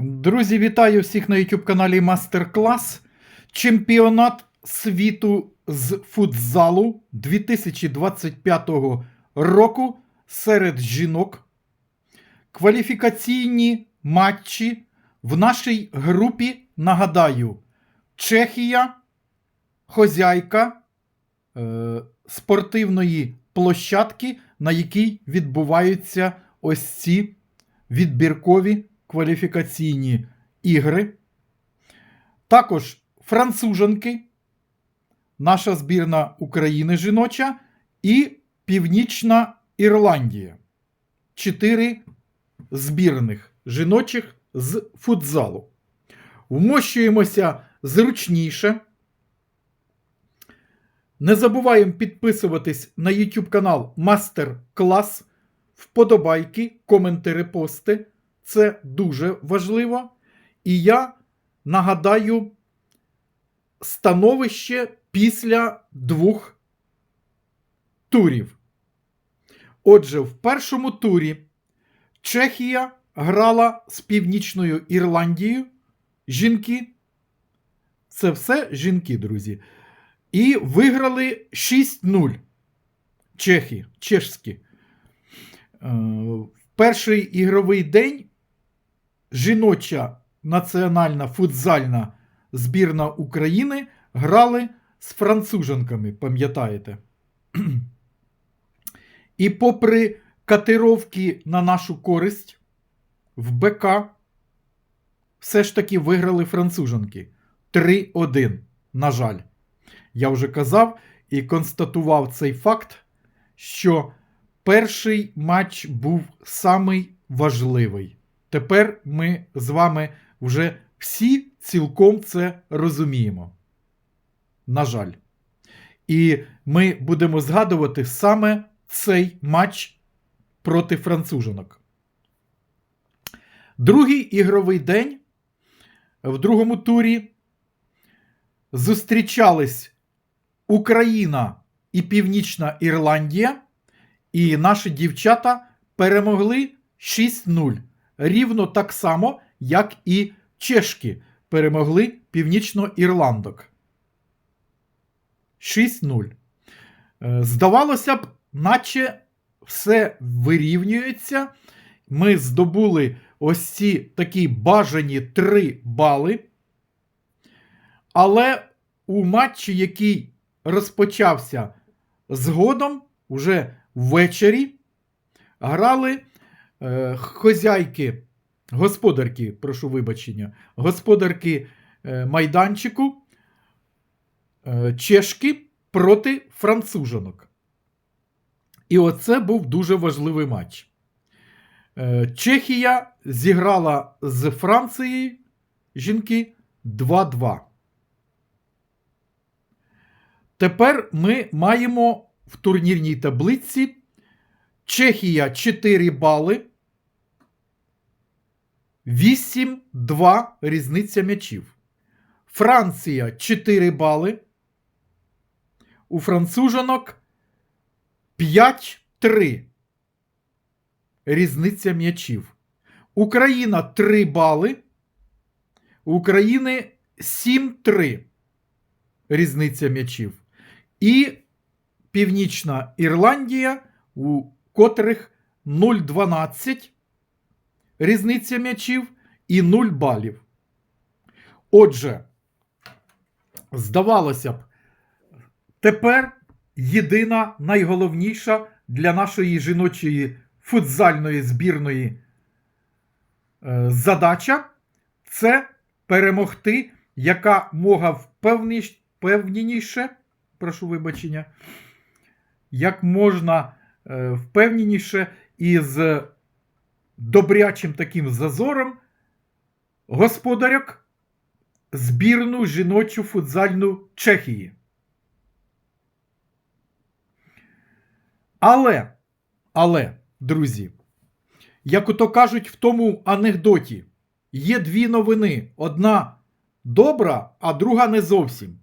Друзі, вітаю всіх на YouTube каналі Мастер Клас. Чемпіонат світу з футзалу 2025 року серед жінок. Кваліфікаційні матчі в нашій групі. Нагадаю, Чехія, хозяйка е, спортивної площадки, на якій відбуваються ось ці відбіркові кваліфікаційні ігри. Також француженки, наша збірна України жіноча і Північна Ірландія. Чотири збірних жіночих з футзалу. Вмощуємося зручніше. Не забуваємо підписуватись на YouTube канал Мастер Клас, вподобайки, коментарі, пости. Це дуже важливо. І я нагадаю становище після двох турів. Отже, в першому турі Чехія грала з Північною Ірландією. Жінки. Це все жінки, друзі. І виграли 6-0. Чехи, чешські. Е, В перший ігровий день жіноча національна футзальна збірна України грали з француженками, пам'ятаєте? І попри катировки на нашу користь в БК, все ж таки виграли француженки 3-1, на жаль. Я вже казав і констатував цей факт, що перший матч був самий важливий. Тепер ми з вами вже всі цілком це розуміємо. На жаль. І ми будемо згадувати саме цей матч проти француженок. Другий ігровий день в другому турі зустрічались Україна і Північна Ірландія, і наші дівчата перемогли 6-0. Рівно так само, як і чешки перемогли північно-ірландок. 6-0. Е, Здавалося б, наче все вирівнюється. Ми здобули ось ці такі бажані 3 бали. Але у матчі, який розпочався згодом, уже ввечері, грали е, хозяйки, господарки, прошу вибачення, господарки е, майданчику е, чешки проти француженок. І оце був дуже важливий матч. Е, Чехія зіграла з Францією жінки 2-2. Тепер ми маємо в турнірній таблиці Чехія 4 бали. 8-2 різниця м'ячів. Франція 4 бали. У француженок 5-3 різниця м'ячів. Україна 3 бали. У України 7-3 різниця м'ячів. І Північна Ірландія, у котрих 0,12 різниця м'ячів і 0 балів. Отже, здавалося б, тепер єдина найголовніша для нашої жіночої футзальної збірної е, задача це перемогти яка мога впевненіше, прошу вибачення, як можна е, впевненіше і з добрячим таким зазором господарок збірну жіночу футзальну Чехії. Але, але, друзі, як ото кажуть в тому анекдоті, є дві новини. Одна добра, а друга не зовсім.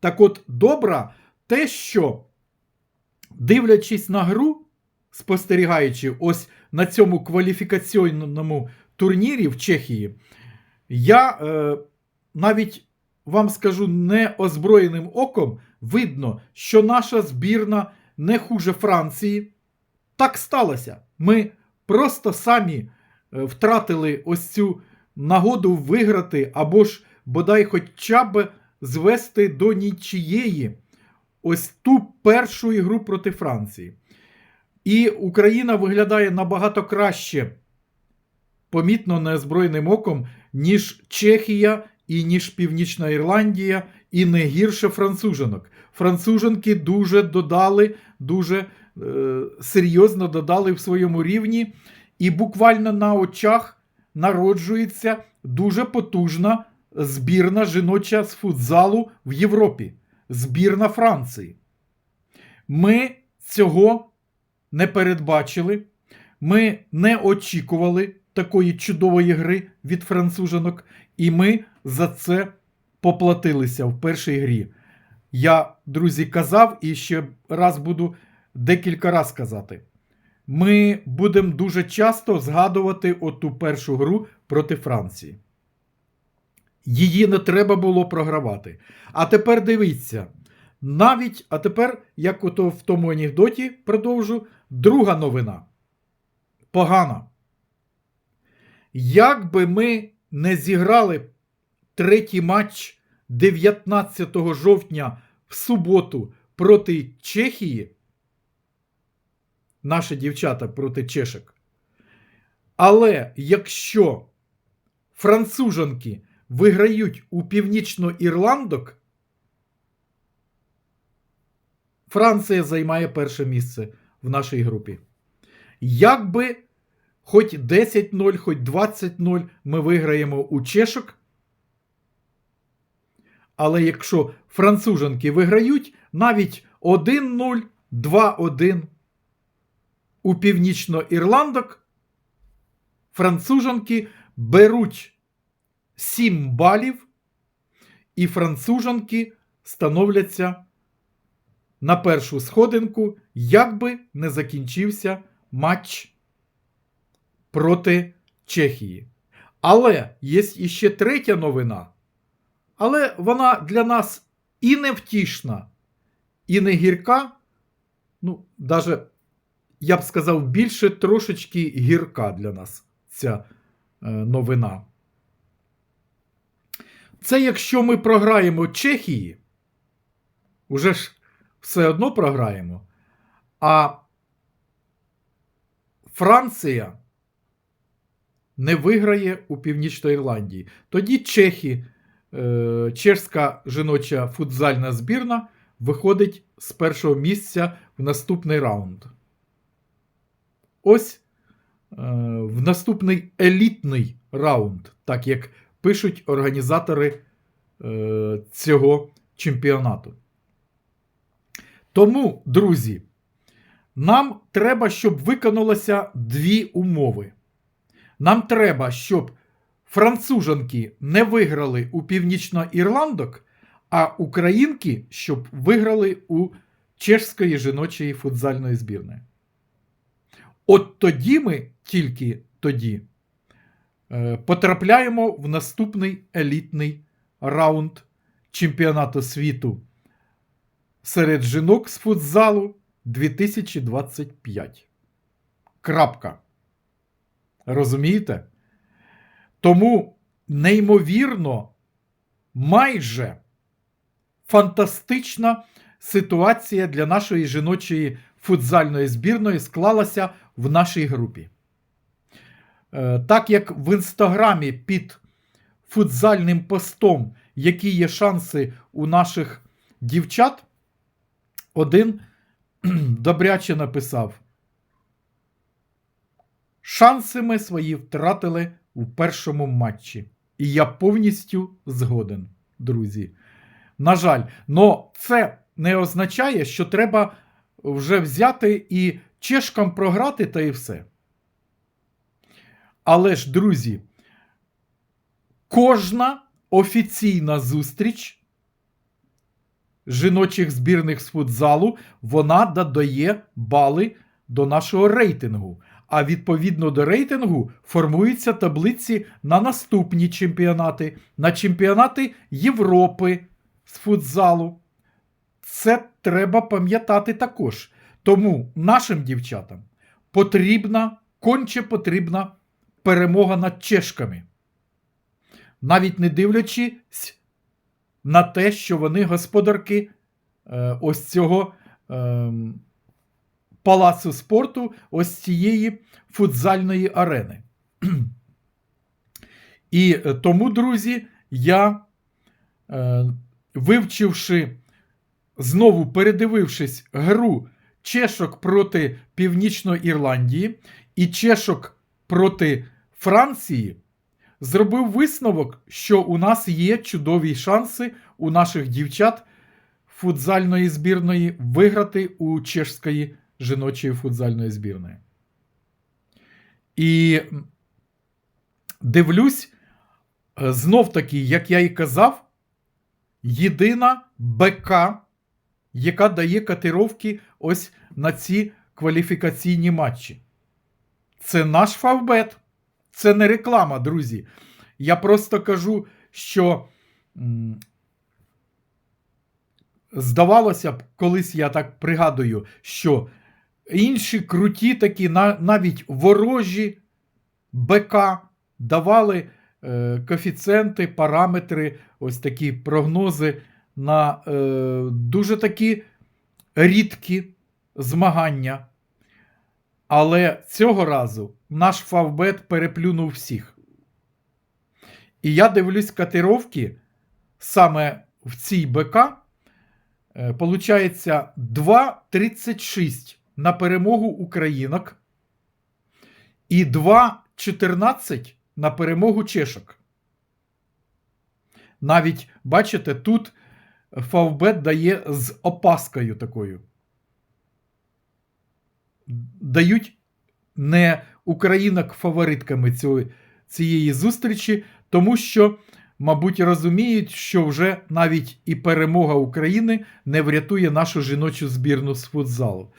Так от, добра те, що, дивлячись на гру, спостерігаючи ось на цьому кваліфікаційному турнірі в Чехії, я е, навіть вам скажу неозброєним оком, видно, що наша збірна не хуже Франції. Так сталося. Ми просто самі е, втратили ось цю нагоду виграти або ж бодай хоча б звести до нічієї ось ту першу ігру проти Франції. І Україна виглядає набагато краще, помітно неозброєним оком, ніж Чехія і ніж Північна Ірландія, і не гірше француженок. Француженки дуже додали, дуже е, серйозно додали в своєму рівні, і буквально на очах народжується дуже потужна збірна жіноча з футзалу в Європі, збірна Франції. Ми цього не передбачили, ми не очікували такої чудової гри від француженок, і ми за це поплатилися в першій грі. Я, друзі, казав і ще раз буду декілька разів казати. Ми будемо дуже часто згадувати оту першу гру проти Франції. Її не треба було програвати. А тепер дивіться. Навіть, а тепер, як ото в тому анекдоті продовжу, друга новина. Погана. Як би ми не зіграли третій матч 19 жовтня в суботу проти Чехії, наші дівчата проти чешок. Але якщо француженки виграють у північно-ірландок, Франція займає перше місце в нашій групі. Як би хоч 10-0, хоч 20-0 ми виграємо у чешок. Але якщо француженки виграють навіть 1-0, 2-1 у північно-ірландок, француженки беруть 7 балів, і француженки становляться на першу сходинку, як би не закінчився матч проти Чехії. Але є іще третя новина. Але вона для нас і невтішна, і не гірка. Ну, навіть, я б сказав, більше трошечки гірка для нас ця е, новина. Це якщо ми програємо Чехії, уже ж все одно програємо. А Франція не виграє у Північної Ірландії. Тоді Чехи, е, чешська жіноча футзальна збірна виходить з першого місця в наступний раунд. Ось е, в наступний елітний раунд, так як пишуть організатори е, цього чемпіонату. Тому, друзі, нам треба, щоб виконалося дві умови. Нам треба, щоб француженки не виграли у північно-ірландок, а українки, щоб виграли у чешської жіночої футзальної збірної. От тоді ми тільки тоді е, потрапляємо в наступний елітний раунд чемпіонату світу серед жінок з футзалу 2025. Крапка. Розумієте? Тому неймовірно, майже фантастична ситуація для нашої жіночої футзальної збірної склалася в нашій групі. Е, Так як в інстаграмі під футзальним постом, які є шанси у наших дівчат, один добряче написав: Шанси ми свої втратили у першому матчі. І я повністю згоден, друзі. На жаль, но це не означає, що треба вже взяти і чешкам програти та і все. Але ж, друзі, кожна офіційна зустріч жіночих збірних з футзалу, вона додає бали до нашого рейтингу. а відповідно до рейтингу формуються таблиці на наступні чемпіонати, на чемпіонати Європи з футзалу. Це треба пам'ятати також. Тому нашим дівчатам потрібна, конче потрібна перемога над чешками. Навіть не дивлячись на те, що вони господарки е, ось цього е, палацу спорту, ось цієї футзальної арени. І е, тому, друзі, я, е, вивчивши, знову передивившись гру чешок проти Північної Ірландії і чешок проти Франції, зробив висновок, що у нас є чудові шанси у наших дівчат футзальної збірної виграти у чешської жіночої футзальної збірної. І дивлюсь, знов таки, як я і казав, єдина БК, яка дає котировки ось на ці кваліфікаційні матчі. Це наш фавбет. Це не реклама, друзі. Я просто кажу, що здавалося б, колись я так пригадую, що інші круті такі, навіть ворожі БК давали е, коефіцієнти, параметри, ось такі прогнози на е, дуже такі рідкі змагання. Але цього разу наш фавбет переплюнув всіх. І я дивлюсь котировки саме в цій БК. Е, Получається 2,36 на перемогу українок і 2,14 на перемогу чешок. Навіть, бачите, тут Фавбет дає з опаскою такою. Дають не українок фаворитками цієї зустрічі, тому що, мабуть, розуміють, що вже навіть і перемога України не врятує нашу жіночу збірну з футзалу.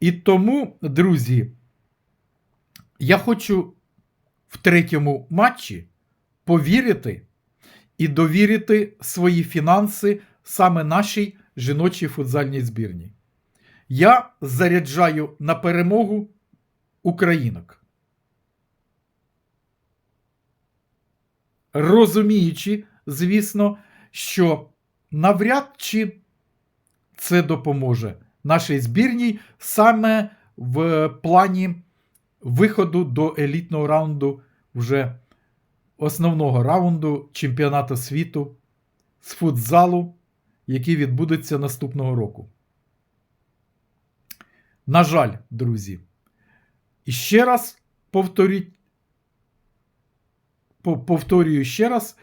І тому, друзі, я хочу в третьому матчі повірити і довірити свої фінанси саме нашій жіночій футзальній збірній. Я заряджаю на перемогу українок. Розуміючи, звісно, що навряд чи це допоможе нашій збірній саме в плані виходу до елітного раунду вже основного раунду чемпіонату світу з футзалу, який відбудеться наступного року. На жаль, друзі. І ще раз повторіть, повторюю ще раз,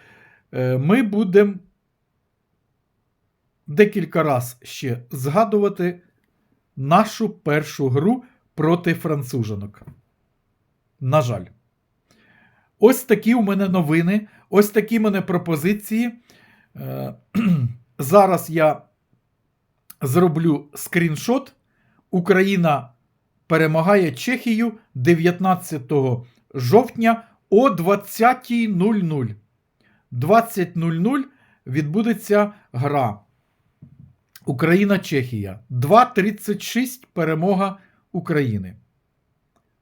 е, ми будемо декілька раз ще згадувати нашу першу гру проти францужанок. На жаль. Ось такі у мене новини, ось такі у мене пропозиції. Е, Зараз я зроблю скріншот. Україна перемагає Чехію 19 жовтня о 20.00. 20.00 відбудеться гра. Україна-Чехія. 2.36 перемога України.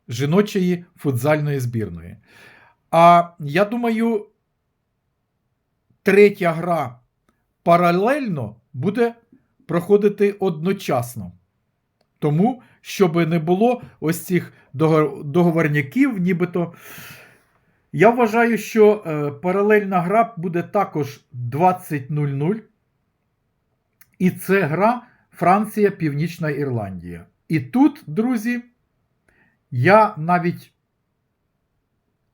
Жіночої футзальної збірної. А я думаю, третя гра паралельно буде проходити одночасно. Тому, щоб не було ось цих договорняків, нібито. Я вважаю, що е, паралельна гра буде також 20.00. І це гра Франція, Північна Ірландія. І тут, друзі, я навіть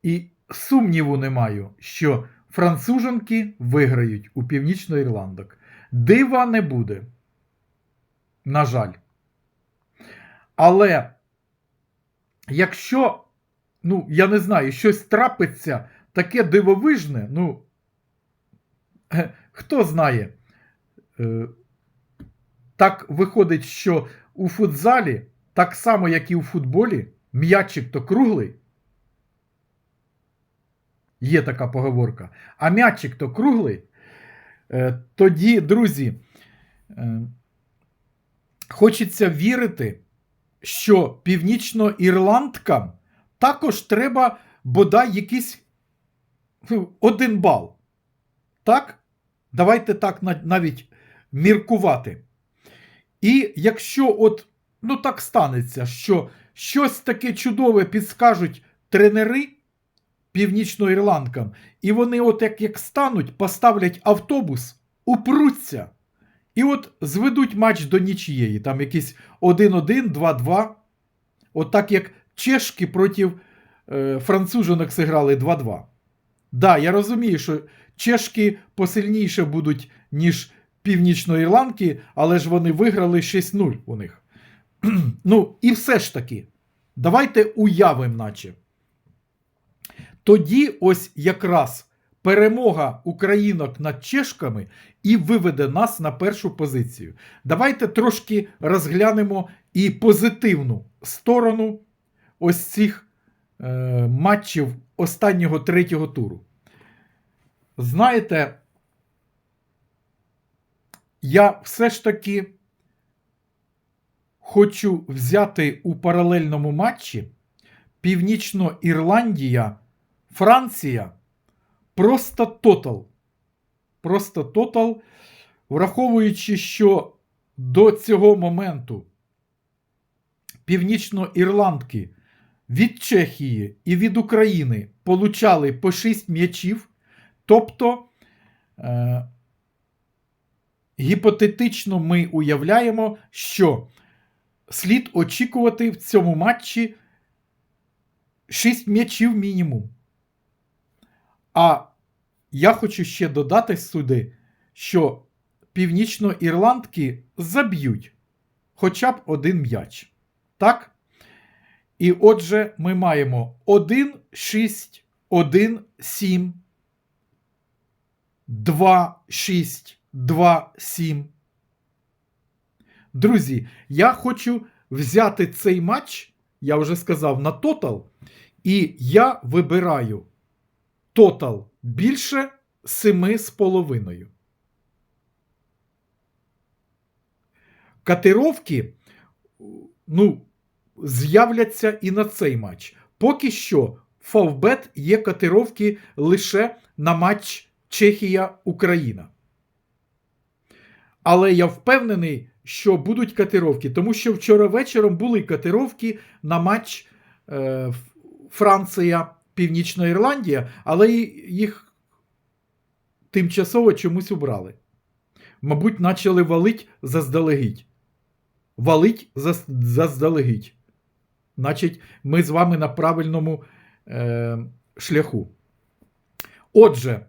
і сумніву не маю, що француженки виграють у північноірландок. Дива не буде. На жаль. Але якщо, ну, я не знаю, щось трапиться таке дивовижне, ну, е, хто знає, Е, так виходить, що у футзалі, так само, як і у футболі, м'ячик то круглий. Є така поговорка. А м'ячик то круглий. Е, Тоді, друзі, хочеться вірити, що північноірландкам також треба бодай якийсь ну, один бал. Так? Давайте так навіть міркувати. І якщо от, ну так станеться, що щось таке чудове підскажуть тренери північноірландкам, і вони, от як, як стануть, поставлять автобус, упруться. І от зведуть матч до нічієї, там якийсь 1-1, 2-2. От так як чешки проти е, француженок зіграли 2-2. Да, я розумію, що чешки посильніше будуть, ніж північноірландки, але ж вони виграли 6-0 у них. ну, і все ж таки, давайте уявимо, наче. Тоді ось якраз перемога українок над чешками і виведе нас на першу позицію. Давайте трошки розглянемо і позитивну сторону ось цих е, матчів останнього третього туру. Знаєте, я все ж таки хочу взяти у паралельному матчі Північно-Ірландія, Франція. Просто тотал. Просто тотал. Враховуючи, що до цього моменту північно-ірландки від Чехії і від України получали по 6 м'ячів. Тобто, е, гіпотетично ми уявляємо, що слід очікувати в цьому матчі 6 м'ячів мінімум. А я хочу ще додати сюди, що північноірландки заб'ють хоча б один м'яч. Так? І отже, ми маємо 1, 6, 1, 7, 2, 6, 2, 7. Друзі, я хочу взяти цей матч, я вже сказав, на тотал, і я вибираю тотал більше 7,5. Катировки, ну, з'являться і на цей матч. Поки що Фавбет є котировки лише на матч Чехія-Україна. Але я впевнений, що будуть котировки, тому що вчора вечором були котировки на матч е, Франція, Північна Ірландія, але їх тимчасово чомусь убрали. Мабуть, почали валить заздалегідь. Валить заздалегідь. Значить, ми з вами на правильному е, шляху. Отже,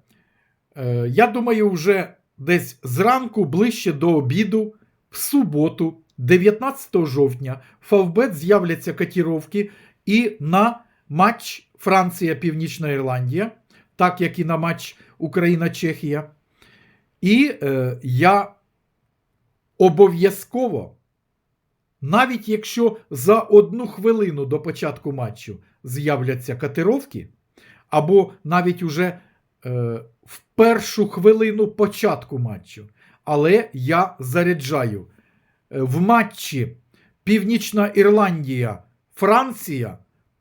е, я думаю, вже десь зранку, ближче до обіду, в суботу, 19 жовтня, в Фавбет з'являться котировки і на матч Франція-Північна Ірландія, так як і на матч Україна-Чехія. І е, я обов'язково. Навіть якщо за одну хвилину до початку матчу з'являться катировки, або навіть уже е, в першу хвилину початку матчу, але я заряджаю е, в матчі Північна Ірландія, Франція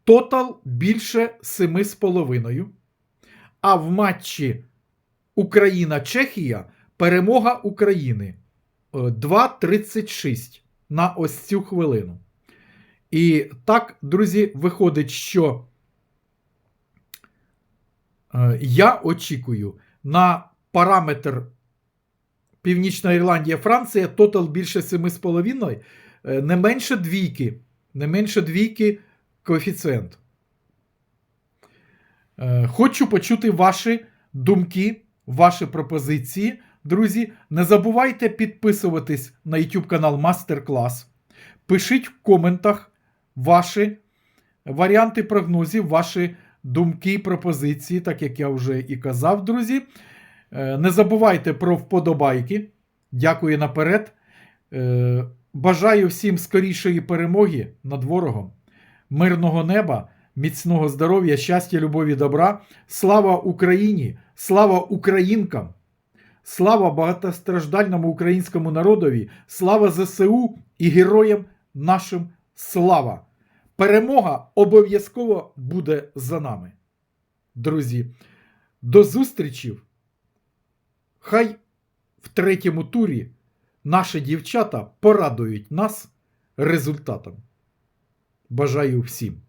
тотал більше 7,5. А в матчі Україна-Чехія перемога України е, 2,36 на ось цю хвилину. І так, друзі, виходить, що е, я очікую на параметр Північна Ірландія, Франція, тотал більше 7,5, е, не менше двійки, не менше двійки коефіцієнт. Е, хочу почути ваші думки, ваші пропозиції. Друзі, не забувайте підписуватись на YouTube канал Мастер Клас. Пишіть в коментах ваші варіанти прогнозів, ваші думки пропозиції, так як я вже і казав, друзі. Е, Не забувайте про вподобайки. Дякую наперед. Е, Бажаю всім скорішої перемоги над ворогом. Мирного неба, міцного здоров'я, щастя, любові, добра. Слава Україні! Слава українкам! Слава багатостраждальному українському народові! Слава ЗСУ і героям нашим слава! Перемога обов'язково буде за нами. Друзі, до зустрічі! Хай в третьому турі наші дівчата порадують нас результатом. Бажаю всім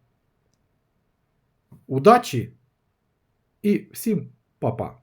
удачі і всім па-па!